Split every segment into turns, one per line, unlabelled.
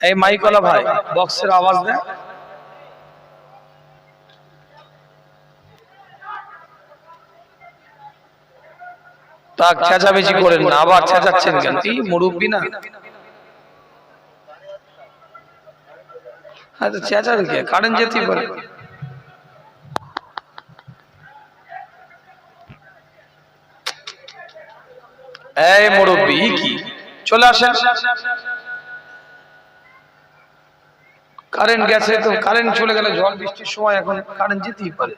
এই মাইকলা ভাই, বক্সের আওয়াজ দেয় করেন না, আবার চেঁচাচ্ছেন কেন? মুরব্বী না? চেঁচার কে? কারেন্ট যেতেই পারে। এই মুরব্বী, কি? চলে আসেন। কারেন্ট গেছে তো কারেন্ট চলে গেলে ঝড় বৃষ্টির সময় এখন কারেন্ট যেতেই পারে।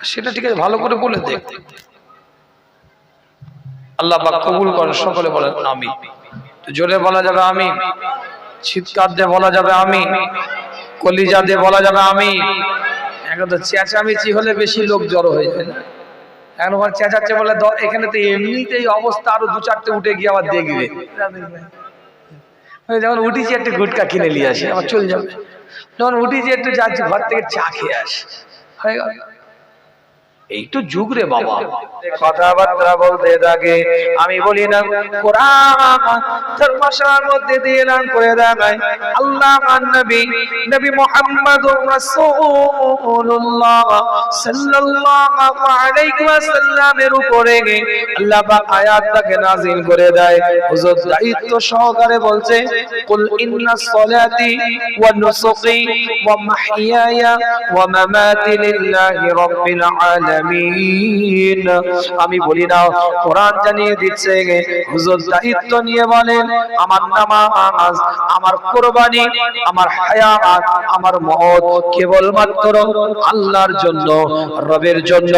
সেটা ঠিক আছে ভালো করে বলে দেখ আল্লাহ পাক কবুল করেন সকলে বলেন আমি জোরে বলা যাবে আমি চিৎকার দিয়ে বলা যাবে আমি কলিজা দিয়ে বলা যাবে আমি এখন তো চেঁচামেচি হলে বেশি লোক জড়ো হয়ে যায় না। এখন ওখানে চেঁচাচ্ছে বলে এখানে তো এমনিতেই অবস্থা আরও দু চারটে উঠে গিয়ে আবার দেখবে। যখন উঠেছি একটু গুটকা কিনে নিয়ে আসি আবার চলে যাবে। যখন উঠেছি একটু যাচ্ছি ঘর থেকে চা খেয়ে আসি। হয়ে গেল। এই তো যুগ রে বাবা। কথাবার্তা বলতে থাকে। আমি বলি না দায়িত্ব সহকারে বলছে আমি বলি না কোরআন জানিয়ে দিচ্ছে হুজুর দায়িত্ব নিয়ে বলেন, আমার নামাজ, আমার কোরবানি, আমার হায়াত, আমার মহৎ কেবলমাত্র আল্লাহর জন্য, রবের জন্য,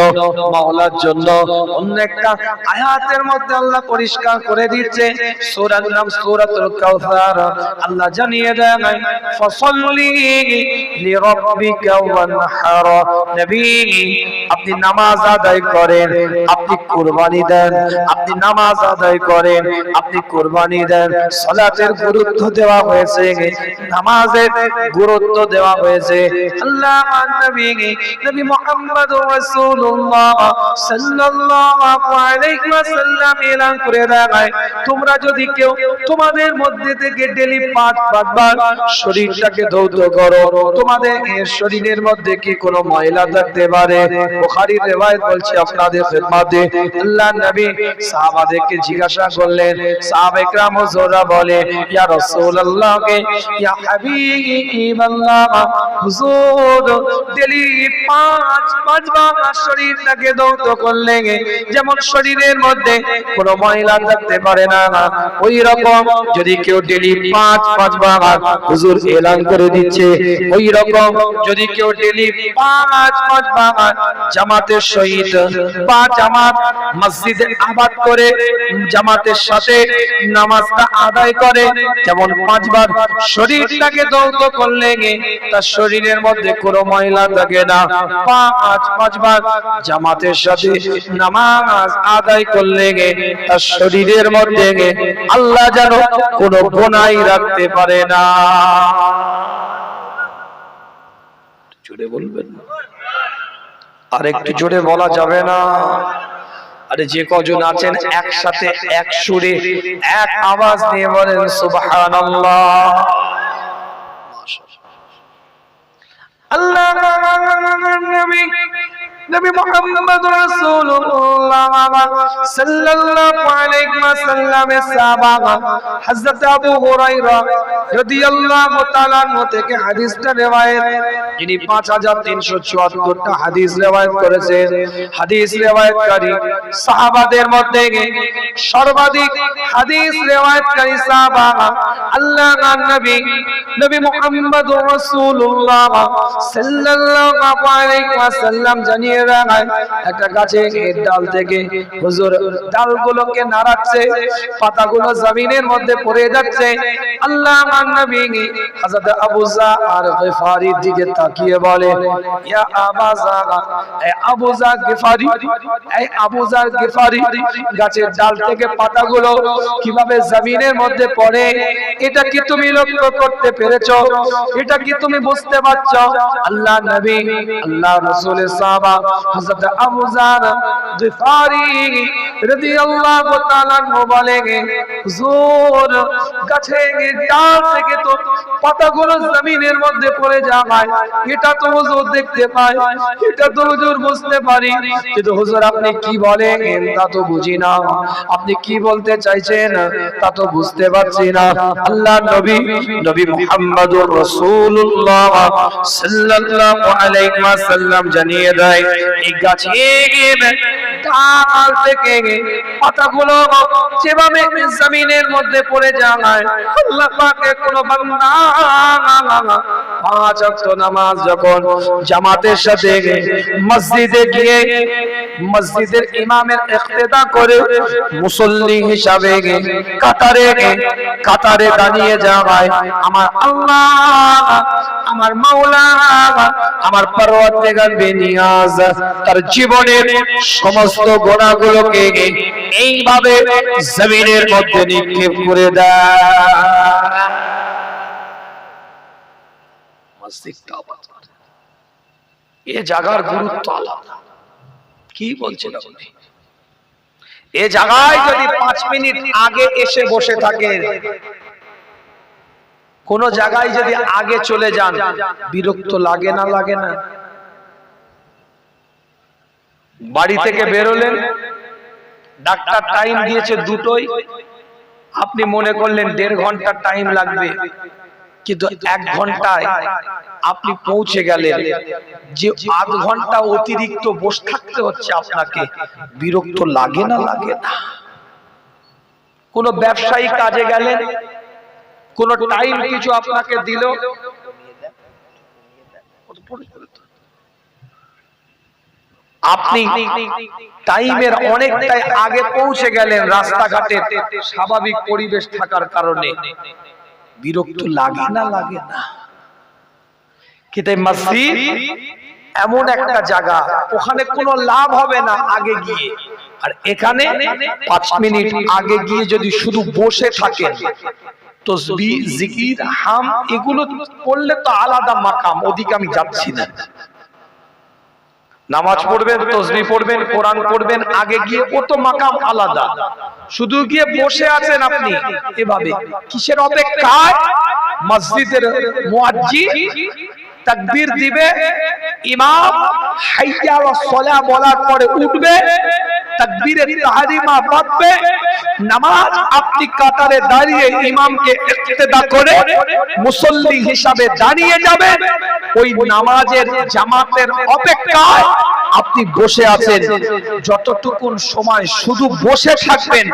মাওলার জন্য। অন্য একটা আয়াতের মধ্যে আল্লাহ পরিষ্কার করে দিচ্ছে, সূরার নাম সূরাতুল কাউসার। আল্লাহ জানিয়ে দেন, ফসল্লি লিরাব্বিকা ওয়ানহার। নবী, আপনি নামাজ আদায় করেন, আপনি কুরবানি দেন, আপনি নামাজ আদায় করেন, আপনি কুরবানি দেন। সালাতের গুরুত্ব দেওয়া হয়েছে, নামাজের গুরুত্ব দেওয়া হয়েছে। আল্লাহ নবী নবী মুহাম্মদ রাসূলুল্লাহ সাল্লাল্লাহু আলাইহি ওয়াসাল্লাম এলান করে দেয় তোমরা যদি কেউ তোমাদের মধ্যে থেকে ডেলি পাঁচ পাঁচবার শরীরটাকে ধৌত করো, তোমাদের এর শরীরের মধ্যে কি কোনো ময়লা থাকতে পারে? বলছে আপনাদের নবী সাহাবাদেরকে জিজ্ঞাসা করলেন হুজুররা বলে, ইয়া ইয়া হাবিবাল্লাহ, হুজুর পাঁচ যেমন শরীরের মধ্যে কোনো ময়লা থাকতে পারে না ওই রকম যদি কেউ ডেলি পাঁচ, পাঁচবার হুজুর এলান করে দিচ্ছে ওই রকম যদি কেউ ডেলি পাঁচ, পাঁচবার জামাতের সহিত বা জামাত মসজিদে আবাদ করে, জামাতের সাথে নামাজটা আদায় করে। যেমন পাঁচবার শরীরটাকে দৌত করলে তার শরীরের মধ্যে কোনো ময়লা থাকে না। পাঁচ পাঁচবার জামাতের সাথে নামাজ আদায় করলে তার শরীরের মধ্যে আল্লাহ যেন কোনো গোনাই রাখতে পারে না। জোরে বলবেন না? আর একটু জোরে বলা যাবে না আরে যে কজন আছেন একসাথে এক সুরে এক আওয়াজ দিয়ে বলেন সুবহানাল্লাহ আল্লাহ নবী নবী মুহাম্মদ রাসূলুল্লাহ সাল্লাল্লাহু আলাইহি ওয়াসাল্লামের সাহাবা হযরত আবু হুরায়রা রাদিয়াল্লাহু তাআলা থেকে হাদিসটা রওয়ায়াত যিনি 5374 টা হাদিস রওয়ায়াত করেছেন। হাদিস রওয়ায়াতকারী সাহাবাদের মধ্যে সর্বাধিক হাদিস রওয়ায়াতকারী সাহাবা আল্লাহর নবী নবী মুহাম্মদ রাসূলুল্লাহ সাল্লাল্লাহু আলাইহি ওয়াসাল্লাম জানিয়ে দেয় একটা গাছে ডাল থেকে। হুজুর, ডালগুলোকে নাড়াচ্ছে, পাতাগুলো জমিনের মধ্যে পড়ে যাচ্ছে। আল্লাহ নবী হযরত আবু যা আর দিকে তাকিয়ে বলে, ইয়া আবা যা এ আবু যা আবু যা গাছের ডাল থেকে পাতাগুলো কীভাবে জমিনের মধ্যে পড়ে? এটা কি তুমি লক্ষ্য করতে পেরেছ? এটা কি তুমি বুঝতে পারছ? আল্লাহ নবী, আল্লাহ রাসূলের সাহাবা হযরত আবু জার গিফারি রাদিয়াল্লাহু তাআলা বলেন, হুজুর, গাছে ডাল থেকে তো পাতাগুলো জমিনের মধ্যে পড়ে যায়, এটা তো হুজুর দেখতে পায়, এটা তো হুজুর বুঝতে পারি। কিন্তু হুজুর, আপনি কি বলেন? তা তো বুঝি না। আপনি কি বলতে চাইছেন? তা তো বুঝতে পারছি না। আল্লাহ নবী নবী মুহাম্মদুর রাসূলুল্লাহ সাল্লাল্লাহু আলাইহি ওয়াসাল্লাম জানিয়ে দেয় এই গাছে ডাল থেকে পাতাগুলো যেভাবে জমিনের মধ্যে পড়ে যায়, আল্লাহ পাকে কোনো বান্দা পাঁচ ওয়াক্ত নামাজ যখন জামাতের সাথে মসজিদে গিয়ে মসজিদের ইমামের ইক্তেদা করে মুসল্লি হিসাবে কাতারে কাতারে দাঁড়িয়ে যাওয়ায় আমার আল্লাহ, আমার মাওলা, আমার পরওয়ারদিগার বেনিয়াজ তার জীবনের সমস্ত গোনাগুলোকে এইভাবে জমিনের মধ্যে নিক্ষেপ করে দেয়। এ জায়গার গুরুত্ব আলাদা। কি বলছেন আপনি এ জায়গায় যদি পাঁচ মিনিট আগে এসে বসে থাকেন, কোন জায়গায় যদি আগে চলে যান, বিরক্ত লাগে না লাগে না। বাড়ি থেকে বেরোলেন। ডাক্তার টাইম দিয়েছে দুটোই। আপনি মনে করলেন দেড় ঘণ্টা টাইম লাগবে। কিন্তু এক ঘন্টায় আপনি পৌঁছে গেলেন। যে আধ ঘণ্টা অতিরিক্ত বসে থাকতে হচ্ছে আপনাকে বিরক্ত লাগে না লাগে না। কোন ব্যবসায়ী কাজে গেলেন কোন টাইম কিছু আপনাকে দিল আপনি টাইমের অনেকটাই আগে পৌঁছে গেলেন রাস্তাঘাটে স্বাভাবিক পরিবেশ থাকার কারণে। বিরক্ত লাগে না লাগে না। কিন্তু মসজিদ? এমন একটা জায়গা, ওখানে কোনো লাভ হবে না আগে গিয়ে। আর এখানে পাঁচ মিনিট আগে গিয়ে যদি শুধু বসে থাকেন, তসবি, জিকির, হাম, এগুলো করলে তো আলাদা মাকাম, ওদিকে আমি যাচ্ছি না। নামাজ পড়বেন, তসবি পড়বেন, কোরআন পড়বেন, আগে গিয়ে ও তো মাকাম আলাদা। শুধু গিয়ে বসে আছেন আপনি এভাবে। কিসের অপেক্ষায়? মসজিদের মুয়াজ্জিন তাকবীর দিবে, ইমাম হাইয়া সালাহ বলার পরে উঠবে, তাকবীরের তাহরিমা বাঁধবে, নামাজ আপনি কাতারে দাঁড়িয়ে ইমামকে ইক্তেদা করে মুসল্লি হিসাবে দাঁড়িয়ে যাবেন ওই নামাজের জামাতের অপেক্ষায় আপনি বসে আছেন। যতটুকুন সময় শুধু বসে থাকবেন,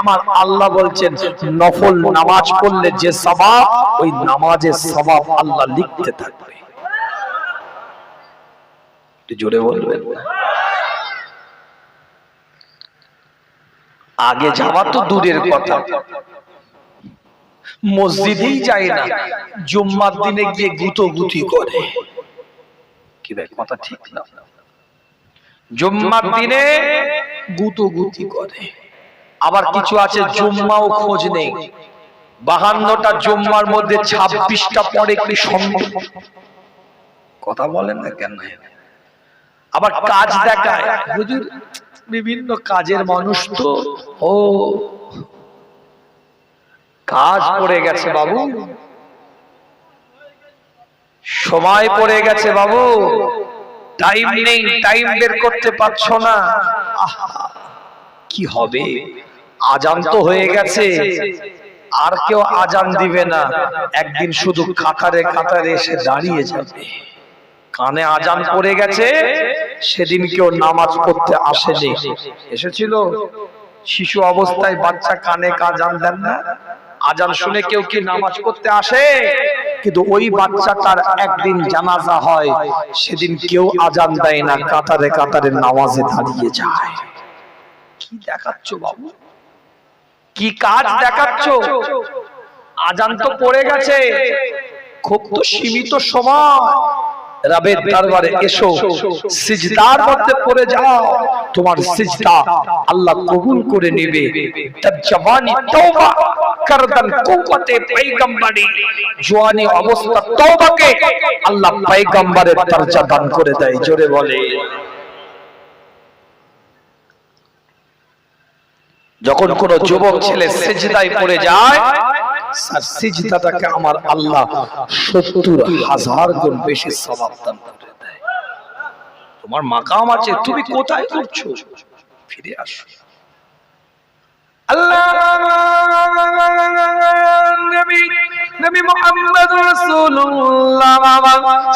আমার আল্লাহ বলছেন, নফল নামাজ পড়লে যে সবাব ওই নামাজের সবাব আল্লাহ লিখতে থাকবে। জোরে বলবেন আগে যাওয়া তো দূরের কথা। মসজিদেই যায় না। জুম্মার দিনে গিয়ে গুতো গুতি করে। কি ভাই কথা ঠিক না? জুম্মার দিনে গুতো গুতি করে। আবার কিছু আছে জুম্মাও খোঁজ নেই। বাহান্নটা জুম্মার মধ্যে ছাব্বিশটা পরে কি সম্ভব কথা বলেন না কেন? আবার কাজ দেখায়। হুজুর বিভিন্ন কাজের মানুষ তো। ও কাজ পড়ে গেছে বাবু। সময় পড়ে গেছে বাবু। টাইম নেই টাইম বের করতে পারছ না। কি হবে? আজান তো হয়ে গেছে। আর কেউ আজান দিবে না। একদিন শুধু কাতারে কাতারে এসে দাঁড়িয়ে যাবে। কানে আজান পড়ে গেছে, সেদিন কেউ নামাজ পড়তে আসেনি। এসেছিল? শিশু অবস্থায় বাচ্চা কানে আজান দেন না? আজান শুনে কেউ কি নামাজ পড়তে আসে? কিন্তু ওই বাচ্চাটার একদিন জানাজা হয় সেদিন কেউ আজান দেয় না কাতারে কাতারে নামাজে দাঁড়িয়ে যায়। কি দেখাচ্ছ বাবু? কি কাজ দেখাচ্ছ? আজান তো পড়ে গেছে। খুব তো সীমিত সময়। রাবের দরবারে এসো সিজদার মধ্যে পড়ে যাও। তোমার সিজদা আল্লাহ কবুল করে নেবে। তার জবানি তওবা করদান কুকতে পয়গম্বরী। জওয়ানি অবস্থা তওবাকে আল্লাহ পয়গম্বরের দরজা দান করে দেয় জোরে বলে। যখন কোন যুবক ছেলে সিজদায় পড়ে যায় তার সিজদাটাকে আমার আল্লাহ সত্তর হাজার গুণ বেশি সবাব দান করে দেয়। তোমার মাকাম আছে, তুমি কোথায় করছ ফিরে আসো। আল্লাহ, নবী মুহাম্মদ রাসূলুল্লাহ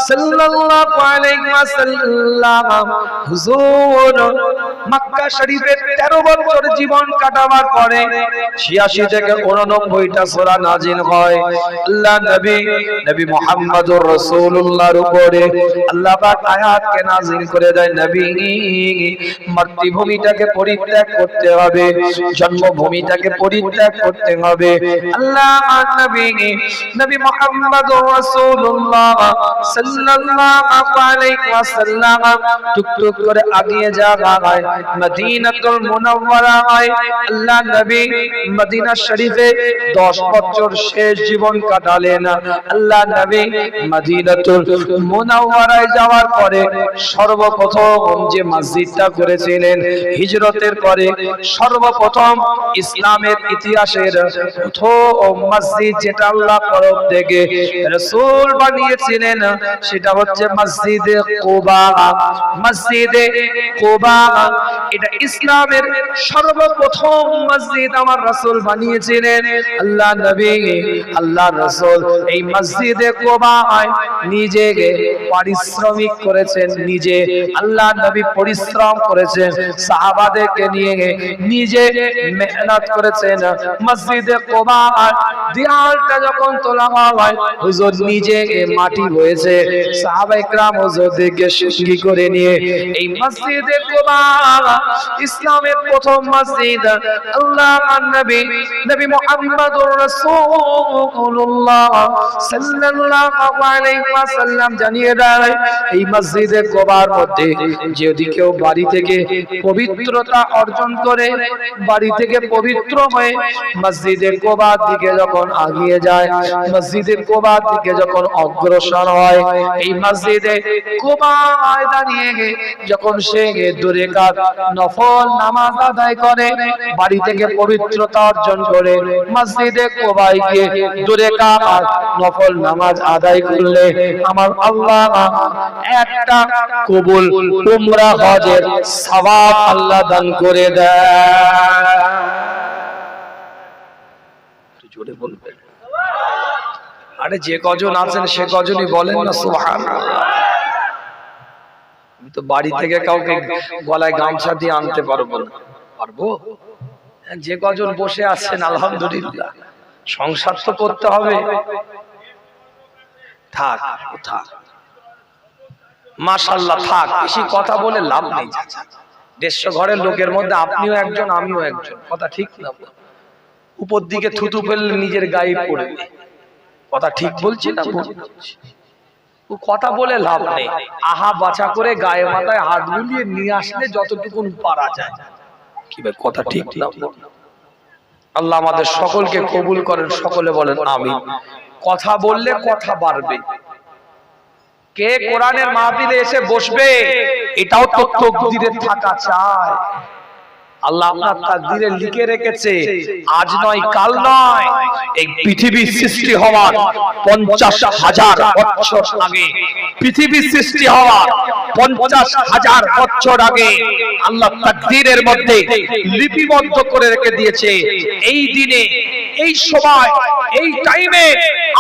সাল্লাল্লাহু আলাইহি ওয়াসাল্লাম হুজুর মক্কা শরীফের 13 বছর জীবন কাটাবার পরে 86 থেকে 89টা সূরা হয়। আল্লাহ নবী নবী মুহাম্মদুর রাসূলুল্লাহর উপরে আল্লাহ পাক করে দেয়, নবী, মাতৃভূমিটাকে পরিত্যাগ করতে হবে, জন্মভূমিটাকে পরিত্যাগ করতে হবে। আল্লাহ নবী নবী মুহাম্মদুর রাসূলুল্লাহ সাল্লাল্লাহু আলাইহি ওয়াসাল্লাম টুকটুক করে আগিয়ে যায় মদিনাতুল মুনাওয়ারায় আল্লাহ নবী মদিনা শরীফে 10 বছর শেষ জীবন কাটালেন। আল্লাহ নবী মদিনাতুল মুনাওয়ারায় যাওয়ার পরে সর্বপ্রথম যে মসজিদটা করেছিলেন, হিজরতের পরে সর্বপ্রথম ইসলামের ইতিহাসের প্রথম মসজিদ যেটা আল্লাহ তরফ থেকে রাসূল বানিয়েছিলেন, সেটা হচ্ছে মসজিদে কুবা। মসজিদে কুবা, এটা ইসলামের সর্বপ্রথম মসজিদ আমার রাসূল বানিয়েছিলেন। আল্লাহ নবী আল্লাহ রাসূল এই মসজিদে কুবায় নিজে পারিশ্রমিক করেছেন, নিজে আল্লাহ নবী পরিশ্রম করেছেন, সাহাবাদেরকে নিয়ে নিজে মেহনত করেছেন। মসজিদে কুবায় দেয়ালটা যখন তোলা হয়, হুজুর নিজে মাটি হয়েছে। সাহাবা একরাম হুজুরদেরকে সঙ্গী করে নিয়ে এই মসজিদে কুবা ইসলামের প্রথম মসজিদ, আল্লাহ নবী নবী মুহাম্মদুর রাসূলুল্লাহ সাল্লাল্লাহু আলাইহি ওয়াসাল্লাম জানিয়ে দেয়, এই মসজিদে কুবার মধ্যে যদি কেউ বাড়ি থেকে পবিত্রতা অর্জন করে, বাড়ি থেকে পবিত্র হয়ে মসজিদে কুবার দিকে যখন আগিয়ে যায় মসজিদে কুবার দিকে যখন অগ্রসর হয়, এই মসজিদে কুবায় দাঁড়িয়ে যখন সে দূরে কাত নফল নামাজ আদায় করে, বাড়ি থেকে পবিত্রতা অর্জন করে, মসজিদে কুবায় গিয়ে দূরে কাত নফল নামাজ আদায় করলে, আমার আল্লাহ একটা কবুল উমরা হজের সওয়াব আল্লাহ দান করে দেয়। জোরে বলবেন। আরে যে কজন আছেন সে কজনই বলেন না সুবহান আমি তো বাড়ি থেকে কাউকে গলায় গামছা দিয়ে আনতে পারব না। পারব? হ্যাঁ, যে কজন বসে আছেন আলহামদুলিল্লাহ। সংসার তো করতে হবে। থাক থাক মাশাল্লাহ থাক। বেশি কথা বলে লাভ নেই। দেড়শো ঘরের লোকের মধ্যে আপনিও একজন আমিও একজন। কথা ঠিক না? উপর দিকে থুতু ফেললে নিজের গায়ে পড়বে কথা ঠিক বলছি না ভুল? বলছি? কথা বলে লাভ নেই। আহা বাছা করে গায়ে মাথায় হাত বুলিয়ে নিয়ে আসলে যতটুকুন পারা যায়। কি ভাই কথা ঠিক না আল্লাহ আমাদের সকলকে কবুল করেন সকলে বলেন আমি কথা বললে কথা বাড়বে। কে কোরআনের মাহফিলে এসে বসবে? এটাও তো তকদিরে থাকা চায় আল্লাহ আপনার তাকদিরে লিখে রেখেছে আজ নয় কাল নয় এই পৃথিবীর সৃষ্টি হওয়ার পঞ্চাশ হাজার বছর আগে পৃথিবীর সৃষ্টি হওয়ার পঞ্চাশ হাজার বছর আগে আল্লাহ তাকদিরের মধ্যে লিপিবদ্ধ করে রেখে দিয়েছে এই দিনে এই সময় এই টাইমে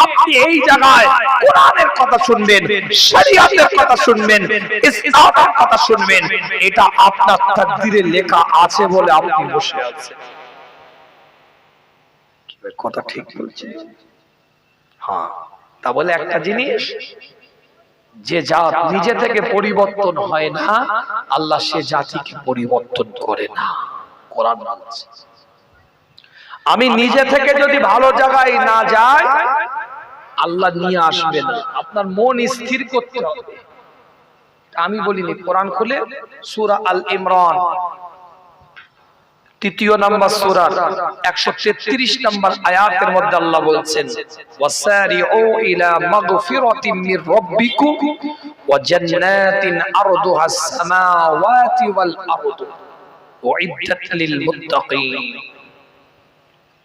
আপনি এই জায়গায় কোরআনের কথা শুনবেন, শরিয়াতের কথা শুনবেন, ইসলামের কথা শুনবেন, এটা আপনার তাকদিরে লেখা আছে বলে আপনি বসে আছেন। কথা ঠিক বলছি? হ্যাঁ তা বলে একটা জিনিস, যে জাত নিজে থেকে পরিবর্তন হয় না, আল্লাহ সে জাতিকে পরিবর্তন করে না। কোরআন আমি নিজে থেকে যদি ভালো জায়গায় না যাই আল্লাহ নিয়ে আসবে না আপনার মন স্থির করতে হবে। আমি বলিনি কোরআন খুলে সূরা আল ইমরান। তৃতীয় নাম্বার সূরা 133 নাম্বার আয়াতের মধ্যে আল্লাহ বলছেন ওয়া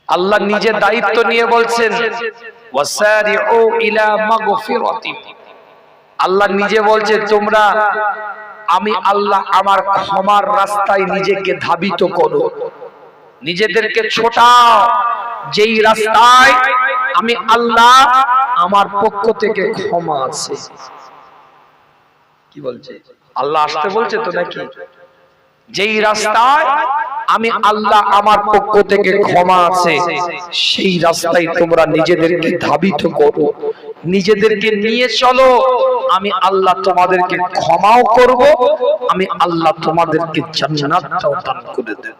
আল্লাহ নিজে দায়িত্ব নিয়ে বলছেন আল্লাহ নিজে বলছে, তোমরা, আমি আল্লাহ আমার ক্ষমার রাস্তায় নিজেকে ধাবিত করো। নিজেদেরকে ছোটাও। যেই রাস্তায় আমি আল্লাহ আমার পক্ষ থেকে ক্ষমা আছে। কি বলছে? আল্লাহ আসতে বলছে তো নাকি? যেই রাস্তায় আমি আল্লাহ আমার পক্ষ থেকে ক্ষমা আছে সেই রাস্তায় তোমরা নিজেদেরকে ধাবিত করো। নিজেদেরকে নিয়ে চলো আমি আল্লাহ তোমাদেরকে ক্ষমাও করব আমি আল্লাহ তোমাদেরকে জান্নাতটাও দান করে দেব।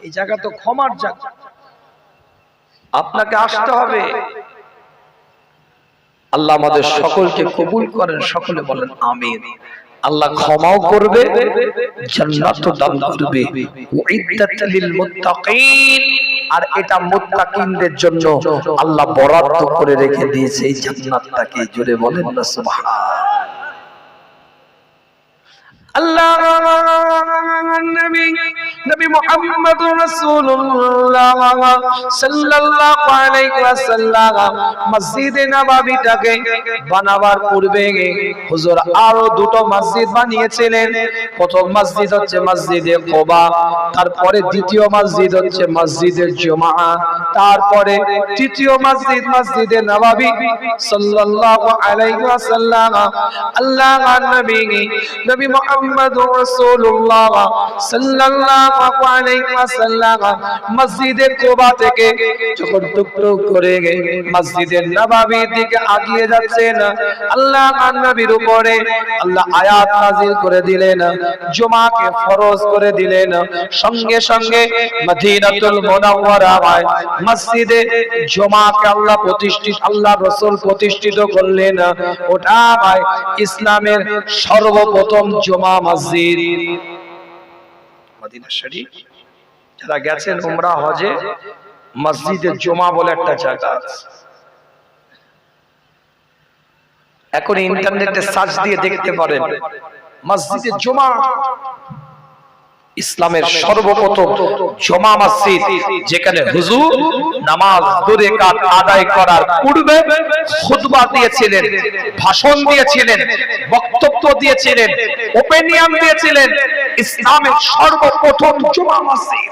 এই জায়গা তো ক্ষমার জায়গা। আপনাকে আসতে হবে। আল্লাহ আমাদের সকলকে কবুল করেন সকলে বলেন আমিন। আল্লাহ ক্ষমাও করবে, জান্নাতও দান করবে। লিল মুত্তাকিন আর এটা মুত্তাকিনদের জন্য আল্লাহ বরাদ্দ করে রেখে দিয়েছে এই জান্নাতটাকে। জুড়ে বলেন না, সুবহান। মসজিদে হচ্ছে তারপরে দ্বিতীয় মসজিদ হচ্ছে মসজিদে জুমআ তারপরে তৃতীয় মসজিদ মসজিদে নববী সাল্লাল্লাহু আলাইহি আল্লাহ নবী নবী মুহাম্মদ রাসূলুল্লাহ সাল্লাল্লাহু আলাইহি ওয়াসাল্লাম মসজিদে কুবা থেকে যখন টুকরো করে মসজিদে নববীর দিকে আগিয়ে যাচ্ছেন, আল্লাহ নবীর উপরে আল্লাহ আয়াত নাযিল করে দিলেন, জুমাকে ফরজ করে দিলেন। সঙ্গে সঙ্গে মদিনাতুল মুনাওয়ারায় মসজিদে জুমাকে আল্লাহ প্রতিষ্ঠিত, আল্লাহ রাসূল প্রতিষ্ঠিত করলেন। ওটা ভাই ইসলামের সর্বপ্রথম জুমা মসজিদ। মদিনা শরীফ। যারা গেছেন উমরা, হজে, মসজিদে জমা বলে একটা জায়গা এখন ইন্টারনেটে সার্চ দিয়ে দেখতে পারেন, মসজিদে জমা ইসলামের সর্বপ্রথম জমা মসজিদ যেখানে হুজুর নামাজ দুরে কাত আদায় করার পূর্বে খুতবা দিয়েছিলেন ভাষণ দিয়েছিলেন বক্তব্য দিয়েছিলেন ওপিনিয়ন দিয়েছিলেন ইসলামের সর্বপ্রথম জমা মসজিদ।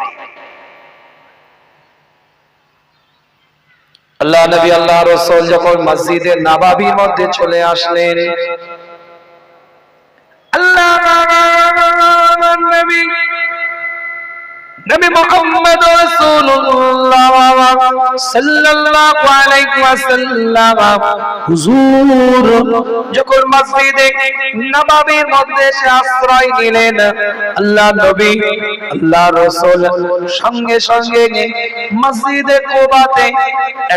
আল্লাহ নবী আল্লাহ রসুল যখন মসজিদে নাবাবির মধ্যে চলে আসলেন আল্লাহ নবী নবী রাসূলুল্লাহ সাল্লাল্লাহু আলাইহি ওয়াসাল্লাম, হুজুর, যখন মসজিদে নববীর মধ্যে আশ্রয় নিলেন, আল্লাহ নবী, আল্লাহ রাসূল সঙ্গে সঙ্গে মসজিদে কুবাতে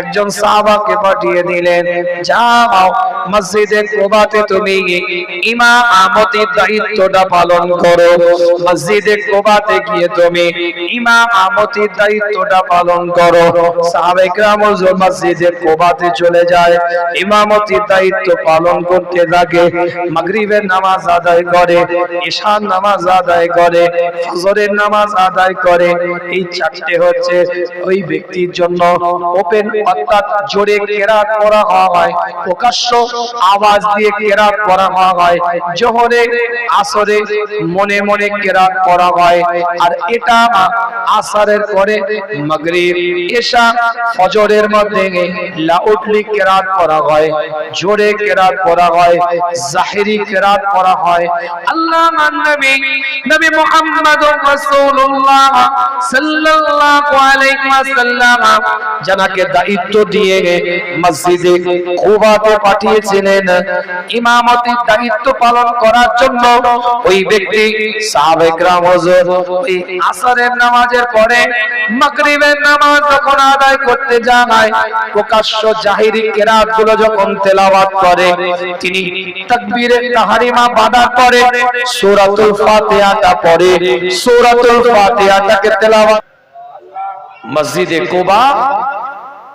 একজন সাহাবাকে পাঠিয়ে দিলেন, যাও, মসজিদে কোবাতে তুমি ইমামতির দায়িত্বটা পালন করো, মসজিদে কোবাতে গিয়ে তুমি ইমামতির দায়িত্বটা পালন করো। সাহাবেকরাম কোবাতে চলে যায়। ইমামতির দায়িত্ব পালন করতে থাকে মাগরিবের নামাজ আদায় করে ঈশান নামাজ আদায় করে, ফজরের নামাজ আদায় করে। এই চারটে হচ্ছে ওই ব্যক্তির জন্য। ওপেন অর্থাৎ জোরে কেরাত করা হয়, প্রকাশ্য আওয়াজ দিয়ে কেরাত করা হয়, জোহরে, আসরে মনে মনে কেরাত করা হয়। আর এটা আসারের পরে এশা ফজরের মধ্যে লাউডলি কেরাত করা হয়, জোরে কেরাত করা হয় কেরাত করা হয়। আল্লাহ নবী নবী রাসূলুল্লাহ সাল্লাল্লাহু আলাইহি ওয়াসাল্লাম জানাকে দায়িত্ব দিয়ে মসজিদে কুবাতে পাঠিয়েছিলেন। ইমামতির দায়িত্ব পালন করার জন্য ওই ব্যক্তি ওই নামাজের পরে মাগরিবের নামাজ যখন আদায় করতে যায়, প্রকাশ্য জাহিরি কেরাতগুলো যখন তেলাওয়াত করে, তিনি তাকবীরে তাহরিমা বাঁধার পরে সূরাতুল ফাতিহাটা পড়ে, সূরাতুল ফাতিহাটাকে তেলাওয়াত মসজিদে কোবা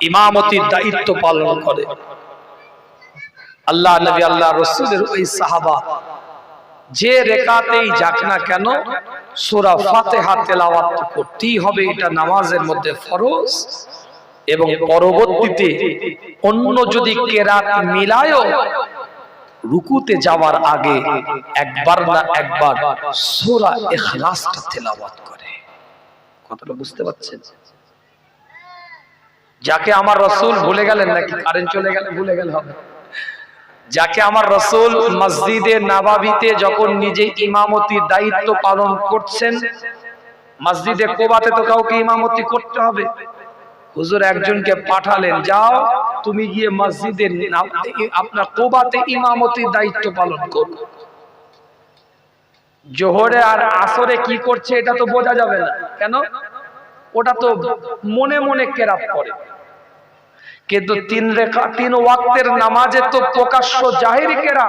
ইমামতির দায়িত্ব পালন করে। আল্লাহ নবী, আল্লাহ রসুলের ওই সাহাবা যে রেখাতেই যাক না কেন সূরা ফাতিহা তেলাওয়াত করতেই হবে, এটা নামাজের মধ্যে ফরজ। এবং পরবর্তীতে অন্য যদি কেরাত মিলায়ও, রুকুতে যাওয়ার আগে একবার না একবার সূরা ইখলাসটা তেলাওয়াত করে। কথাটা বুঝতে পারছেন? যাকে আমার রসুল ভুলে গেলেন নাকি কারেন্ট চলে গেলে ভুলে গেলে হবে। যাকে আমার রসুল মসজিদে নাবাবিতে যখন নিজে ইমামতির দায়িত্ব পালন করছেন, মসজিদে কোবাতে তো কাউকে ইমামতি করতে হবে। হুজুর একজনকে পাঠালেন, যাও, তুমি গিয়ে মসজিদে আপনার কোবাতে ইমামতির দায়িত্ব পালন করো। জোহরে আর আসরে কি করছে এটা তো বোঝা যাবে না। কেন? ওটা তো মনে মনে কেরাত করে কিন্তু তিন রেখা তিন ওয়াক্তের নামাজে তো প্রকাশ্য জাহির কেরা